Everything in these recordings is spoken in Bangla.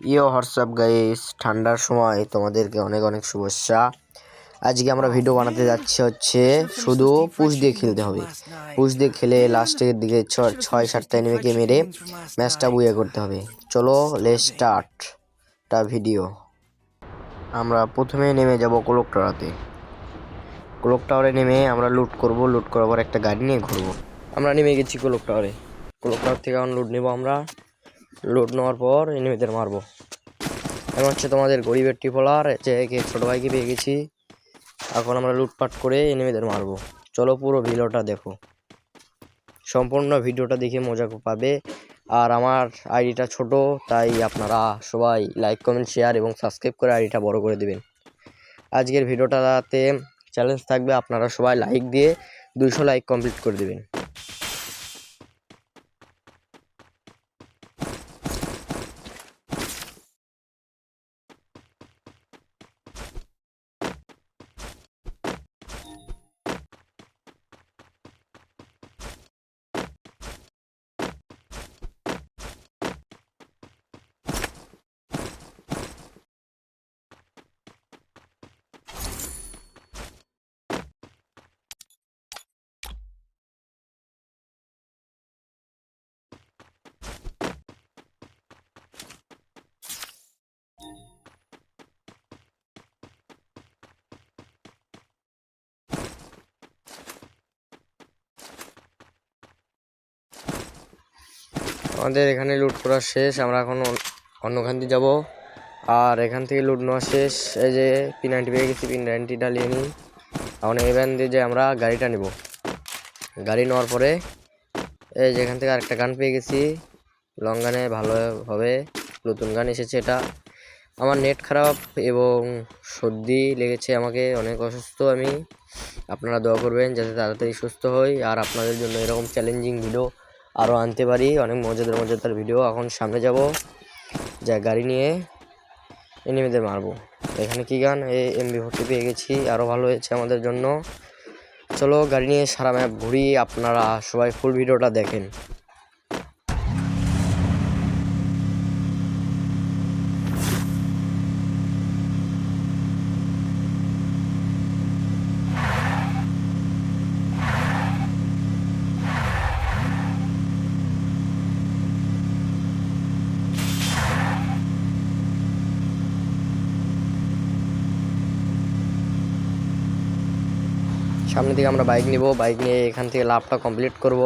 ইও হোয়াটসঅ্যাপ গাইস। ঠান্ডার সময় তোমাদেরকে অনেক অনেক শুভেচ্ছা। আজকে আমরা ভিডিও বানাতে যাচ্ছি হচ্ছে শুধু পুশ দিয়ে খেলতে হবে। পুশ দিয়ে খেলে লাস্টের দিকে ছয় সাতটা এনিমিকে মেরে ম্যাচটা বুয়ে করতে হবে। চলো লে স্টার্ট টা ভিডিও আমরা প্রথমে নেমে যাব ক্লোক টাওয়ারে ক্লোক টাওয়ারে নেমে আমরা লুট করব। লুট করার পর একটা গাড়ি নিয়ে ঘুরবো। আমরা নেমে গেছি ক্লোক টাওয়ারে ক্লোক টাওয়ার থেকে এখন লুট নেব আমরা। লুট নেওয়ার পর এনিমিদের মারবো। এখন হচ্ছে তোমাদের গরিবের টিপলার যে কে ছোটো ভাইকে পেয়ে গেছি। এখন আমরা লুটপাট করে এনিমিদের মারবো। চলো পুরো ভিডিওটা দেখো। সম্পূর্ণ ভিডিওটা দেখে মজা পাবে। আর আমার আইডিটা ছোট, তাই আপনারা সবাই লাইক কমেন্ট শেয়ার এবং সাবস্ক্রাইব করে আইডিটা বড় করে দেবেন। আজকের ভিডিওটাতে চ্যালেঞ্জ থাকবে, আপনারা সবাই লাইক দিয়ে দুশো লাইক কমপ্লিট করে দিবেন। আমাদের এখানে লুট করা শেষ, আমরা এখন অন- অন্যখান দিয়ে যাব। আর এখান থেকে লুট নেওয়া শেষ, এই যে পি নাইনটি পেয়ে গেছি পি নাইনটি ঢালিয়ে নিই। এখন এই ভ্যান দিয়ে যে আমরা গাড়িটা নিব। গাড়ি নেওয়ার পরে, এই যে এখান থেকে আরেকটা গান পেয়ে গেছি। লং গানে ভালো হবে, নতুন গান এসেছে এটা। আমার নেট খারাপ এবং সর্দি লেগেছে আমাকে, অনেক অসুস্থ আমি। আপনারা দোয়া করবেন, যাতে তাড়াতাড়ি সুস্থ হই। আর আপনাদের জন্য এরকম চ্যালেঞ্জিং ভিডিও আরও আনতে পারি। অনেক মজাদার মজাদার ভিডিও এখন সামনে যাব। যা গাড়ি নিয়ে এনিমিদের মারবো। এখানে কি গান? এই এমবি ভর্তি পেয়ে গেছি। আরও ভালো হয়েছে আমাদের জন্য। চলো গাড়ি নিয়ে সারা ম্যাপ ঘুরি। আপনারা সবাই ফুল ভিডিওটা দেখেন। সামনে থেকে আমরা বাইক নিব। বাইক নিয়ে এখান থেকে লাভটা কমপ্লিট করব।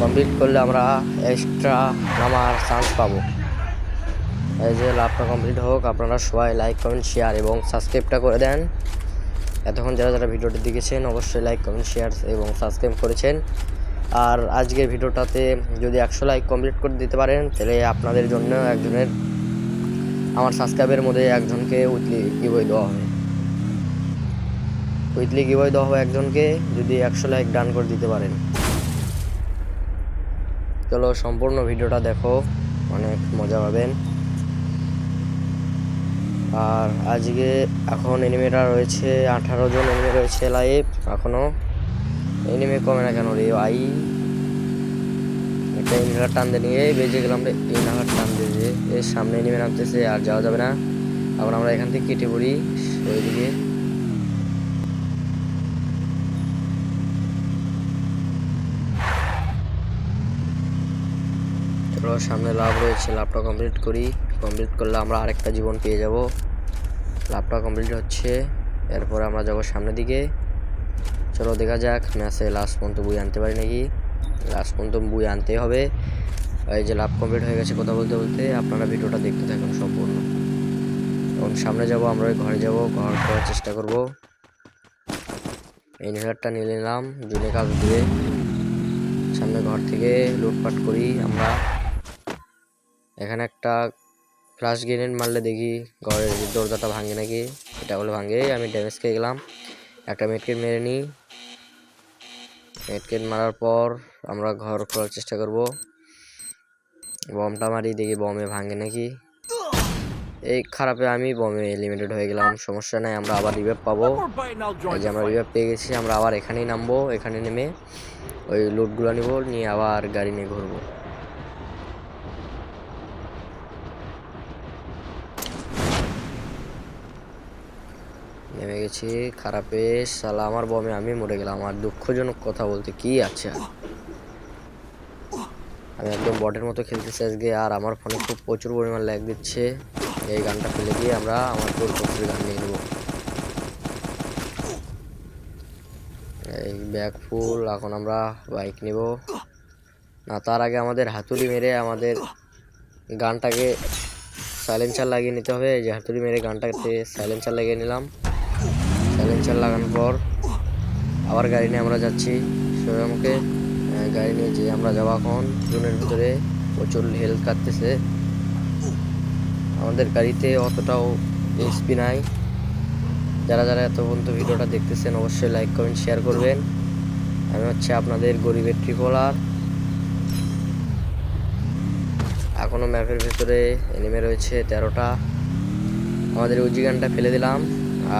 কমপ্লিট করলে আমরা এক্সট্রা নামার চান্স পাবো। এই যে লাভটা কমপ্লিট হোক, আপনারা সবাই লাইক কমেন্ট শেয়ার এবং সাবস্ক্রাইবটা করে দেন। এতক্ষণ যারা যারা ভিডিওটি দেখেছেন, অবশ্যই লাইক কমেন্ট শেয়ার এবং সাবস্ক্রাইব করেছেন। আর আজকের ভিডিওটাতে যদি একশো লাইক কমপ্লিট করে দিতে পারেন, তাহলে আপনাদের জন্য একজনের, আমার সাবস্ক্রাইবের মধ্যে একজনকে উইকলি গিবই দেওয়া হবে। উইকলি গিবই দেওয়া হবে একজনকে, যদি একশো লাইক ডান করে দিতে পারেন। চলো সম্পূর্ণ ভিডিওটা দেখো, অনেক মজা পাবেন। আর আজকে এখন এনিমেটা রয়েছে, আঠারো জন এনিমে রয়েছে লাইভ এখনও এনিমে কমে না কেন রে আই একটা ইনহালার টান দিয়ে নিয়ে বেজে গেলাম রে ইনহালার টান দিয়ে দিয়ে এর সামনে এনিমে নামতেছে আর যাওয়া যাবে না। এখন আমরা এখান থেকে কেটে পড়ি ওইদিকে চলো সামনে লাভ রয়েছে লাভটা কমপ্লিট করি। কমপ্লিট করলে আমরা আরেকটা জীবন পেয়ে যাব। লাভটা কমপ্লিট হচ্ছে, এরপর আমরা যাব সামনের দিকে। চলো দেখা যাক ম্যাচে লাস্ট পর্যন্ত বই আনতে পারি নাকি? লাস্ট পর্যন্ত বই আনতে হবে। এই যে লাভ কমপ্লিট হয়ে গেছে কথা বলতে বলতে, আপনারা ভিডিওটা দেখতে থাকুন সম্পূর্ণ। এবং সামনে যাব, আমরা ঘরে যাব, ঘর করার চেষ্টা করব। ইনহেলারটা নিয়ে নিলাম জুনে কাজ দিয়ে। সামনে ঘর থেকে লুটপাট করি আমরা। এখানে একটা ফ্লাশ গ্রেনেড মারলে দেখি ঘরের দরজাটা ভাঙে নাকি, এটা বলে ভাঙে। আমি ড্যামেজ খেয়ে গেলাম। একটা মেটকেট মেরে নিই। মেটকেট মারার পর আমরা ঘর খোলার চেষ্টা করব। বমটা মারি, দেখি বমে ভাঙে নাকি। এই খারাপে আমি বমে লিমিটেড হয়ে গেলাম, সমস্যা নাই, আমরা আবার রিভাইভ পাবো। যে আমরা রিভাইভ পেয়ে গেছি, আমরা আবার এখানেই নামবো, এখানে নেমে ওই লুটগুলো নিব, নিয়ে আবার গাড়ি নিয়ে ঘুরবো। নেমে গেছি, খারাপে সালা আমার বমে আমি মরে গেলাম। আর দুঃখজনক কথা বলতে কি আছে? আমি একদম বটের মতো খেলতেছি আজকে, আর আমার ফোনে খুব প্রচুর পরিমাণ ল্যাগ দিচ্ছে। এই গানটা ফেলে দিয়ে আমরা আমার গোল পক্ষের গান নিয়ে নেব। এই ব্যাগ ফুল, এখন আমরা বাইক নিব। না, তার আগে আমাদের হাতুড়ি মেরে আমাদের গানটাকে সাইলেন্সার লাগিয়ে নিতে হবে। যে হাতুড়ি মেরে গানটাতে সাইলেন্সার লাগিয়ে নিলাম। সাইলেন্সার লাগানোর পর আবার গাড়ি নিয়ে আমরা যাচ্ছি। সোজামুখে গাড়ি নিয়ে যে আমরা যাব এখন। জুনের ভিতরে প্রচুর হেলথ কাটতেছে। আমাদের গাড়িতে অতটাও এসপি নাই। যারা যারা এত পর্যন্ত ভিডিওটা দেখতেছেন, অবশ্যই লাইক কমেন্ট শেয়ার করবেন। আমি হচ্ছে আপনাদের গরিবের ট্রিপলার। এখনও ম্যাপের ভেতরে এনিমে রয়েছে তেরোটা। আমাদের উজিগানটা ফেলে দিলাম।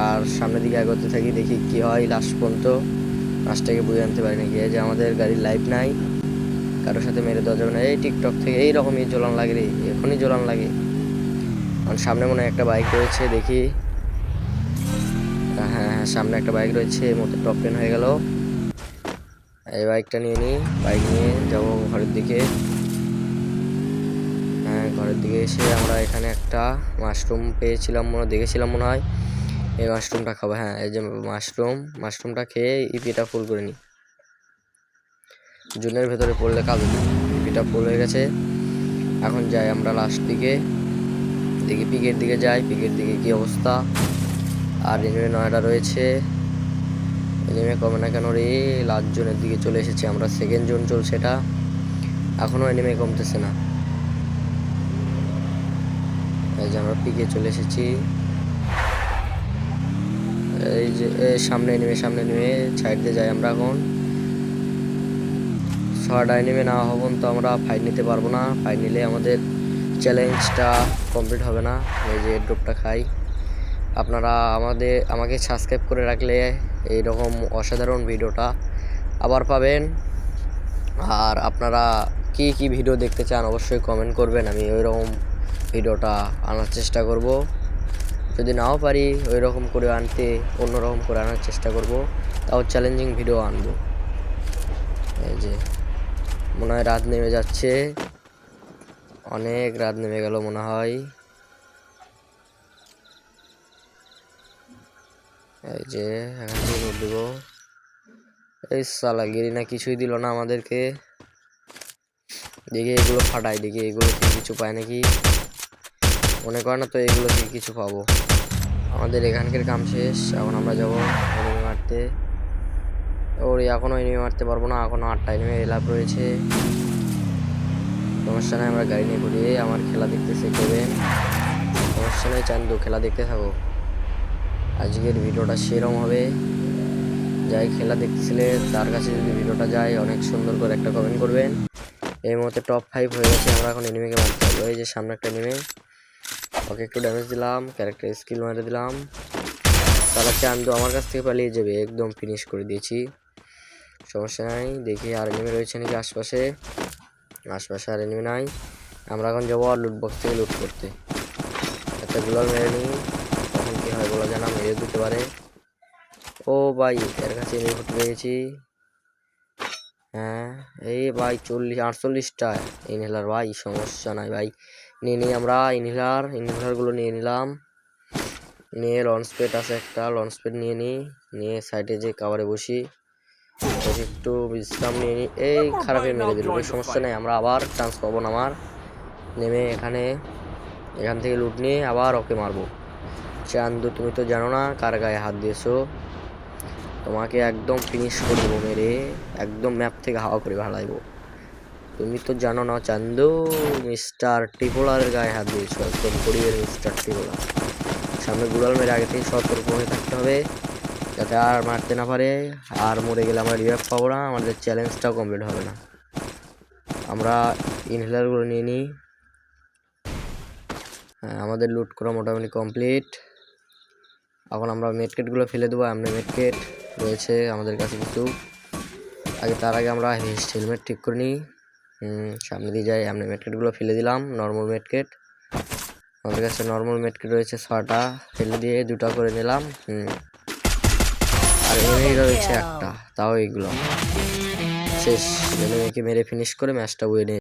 আর সামনের দিকে এগোতে থাকি, দেখি কি হয় লাস্ট পর্যন্ত। লাস্টটাকে বুঝে আনতে পারি নাকি এই যে আমাদের গাড়ির লাইফ নাই। কারোর সাথে মেরে দেওয়া যাবে না। এই টিকটক থেকে এই রকমই জ্বলান লাগে রে, এখনই জ্বলান লাগে। কারণ সামনে মনে একটা বাইক রয়েছে, দেখি। হ্যাঁ হ্যাঁ সামনে একটা বাইক রয়েছে এর মধ্যে টপ টেন হয়ে গেল। এই বাইকটা নিয়ে নিই বাইক নিয়ে যাব ঘরের দিকে। হ্যাঁ ঘরের দিকে এসে আমরা এখানে একটা মাশরুম পেয়েছিলাম মনে দেখেছিলাম মনে হয়। এই মাশরুমটা খাব হ্যাঁ এই যে মাশরুম মাশরুমটা খেয়ে ইপিটা ফুল করে নিই। জুনের ভেতরে পড়লে কাজ ইপিটা ফুল হয়ে গেছে। এখন যাই আমরা লাস্ট দিকে। দেখি পিকের দিকে যাই পিকের দিকে কি অবস্থা। আর এনিমে নয়টা রয়েছে। এনিমে কমে না কেন রে? লাস্ট জোনের দিকে চলে এসেছি আমরা সেকেন্ড জোন চলছে এটা। এখনও এনিমে কমতেছে না। এই যে আমরা পিকে চলে এসেছি। এই যে সামনে নেমে সামনে নেমে সাইড দিয়ে যাই আমরা এখন। ছটা নেমে না হবন তো আমরা ফাইট নিতে পারব না। ফাইট নিলে আমাদের চ্যালেঞ্জটা কমপ্লিট হবে না। এই যে ড্রপটা খাই। আপনারা আমাদের, আমাকে সাবস্ক্রাইব করে রাখলে এই রকম অসাধারণ ভিডিওটা আবার পাবেন। আর আপনারা কি কি ভিডিও দেখতে চান অবশ্যই কমেন্ট করবেন। আমি ওই রকম ভিডিওটা আনার চেষ্টা করব। যদি নাও পারি ওই রকম করে আনতে অন্য রকম করে আনার চেষ্টা করব। তাও চ্যালেঞ্জিং ভিডিও আনব। এই যে, মনে হয় রাত নেমে যাচ্ছে। অনেক রাত নেমে গেল মনে হয়। এই যে, এখান থেকে নোট দিব। এই সালা গিরি না কিছুই দিল না আমাদেরকে। দেখি এগুলো ফাটাই, দেখি এগুলো কিছু পায় নাকি। মনে করে না তো এগুলো কিছু পাবো। আমাদের এখানকার কাম শেষ, এখন আমরা যাব এনিমি মারতে। ওর এখনও এনিমি মারতে পারব না এখনও আটটা এনিমি এলাপ রয়েছে। সমস্যা নাই, আমরা গাড়ি নিয়ে ঘুরিয়ে আমার খেলা দেখতে শিখবেন সমস্যা নেই, চান্দু, খেলা দেখতে থাকো। আজকের ভিডিওটা সেরম হবে। যাই খেলা দেখতেছিলে, তার কাছে যদি ভিডিওটা যায়, অনেক সুন্দর করে একটা কমেন্ট করবেন। এই মুহূর্তে টপ ফাইভ হয়ে গেছে, আমরা এখন এনিমিকে মারতে হবে এই যে সামনে একটা এনিমি ওকে একটু ড্যামেজ দিলাম ক্যারেক্টার স্কিল মারে দিলাম। তাহলে চান্দু আমার কাছ থেকে পালিয়ে যাবে? একদম ফিনিশ করে দিয়েছি। সমস্যা নাই, দেখি আর এনিমি রয়েছে নাকি আশপাশে। আশপাশে আর এনিমি নাই। আমরা এখন যাব আর লুট বক্স থেকে লুট করতে। একটা গুলাল মেরে নিই। তখন কি হয় বলা জানা? মেরে দিতে পারে। ও ভাই, এর কাছে এনিমি ফুটে পেয়েছি হ্যাঁ এই ভাই চল্লিশ, আটচল্লিশটা ইনহেলার ভাই, সমস্যা নাই ভাই। নিয়ে নিই আমরা ইনহেলার ইনহেলারগুলো নিয়ে নিলাম। নিয়ে লঞ্চ প্যাড আছে একটা লঞ্চ প্যাড নিয়ে নিই। নিয়ে সাইডে যে কাভারে বসি। বসে একটু বিশ্রাম নিয়ে নিই। এই খারাপে মেরে দিল ওই সমস্যা নেই আমরা আবার চান্স পাবো না আমার। নেমে এখানে এখান থেকে লুট নিয়ে আবার ওকে মারবো। চান্দু তুমি তো জানো না কার গায়ে হাত দিয়েছ। তোমাকে একদম ফিনিশ করে দেবো মেরে। একদম ম্যাপ থেকে হাওয়া করে ভালাইবো। তুমি তো জানো না, চান্দু। মিস্টার টিপোলারের গায়ে হাত দিয়েছ একদম গরিবের মিস্টার টিপোলার সামনে গুড়াল মেরে আগে থেকে সতর্ক হয়ে থাকতে হবে, যাতে আর মারতে না পারে। আর মরে গেলে আমরা রিভাইভ পাবো না, আমাদের চ্যালেঞ্জটাও কমপ্লিট হবে না। আমরা ইনহেলারগুলো নিয়ে নিই। হ্যাঁ আমাদের লুট করা মোটামুটি কমপ্লিট এখন আমরা মেডকেটগুলো ফেলে দেবো এমনি মেডকেট রয়েছে আমাদের কাছে কিছু। আগে তার আগে আমরা হেলমেট ঠিক করে নিই। সামনে দিয়ে যাই আমরা মেটকেটগুলো ফেলে দিলাম নর্মাল মেটকেট আমাদের কাছে নর্মাল মেটকেট রয়েছে ছটা ফেলে দিয়ে দুটা করে নিলাম আর এমনি রয়েছে একটা, তাও এইগুলো। শেষ, এনিমিকে মেরে ফিনিশ করে ম্যাচটা উইনে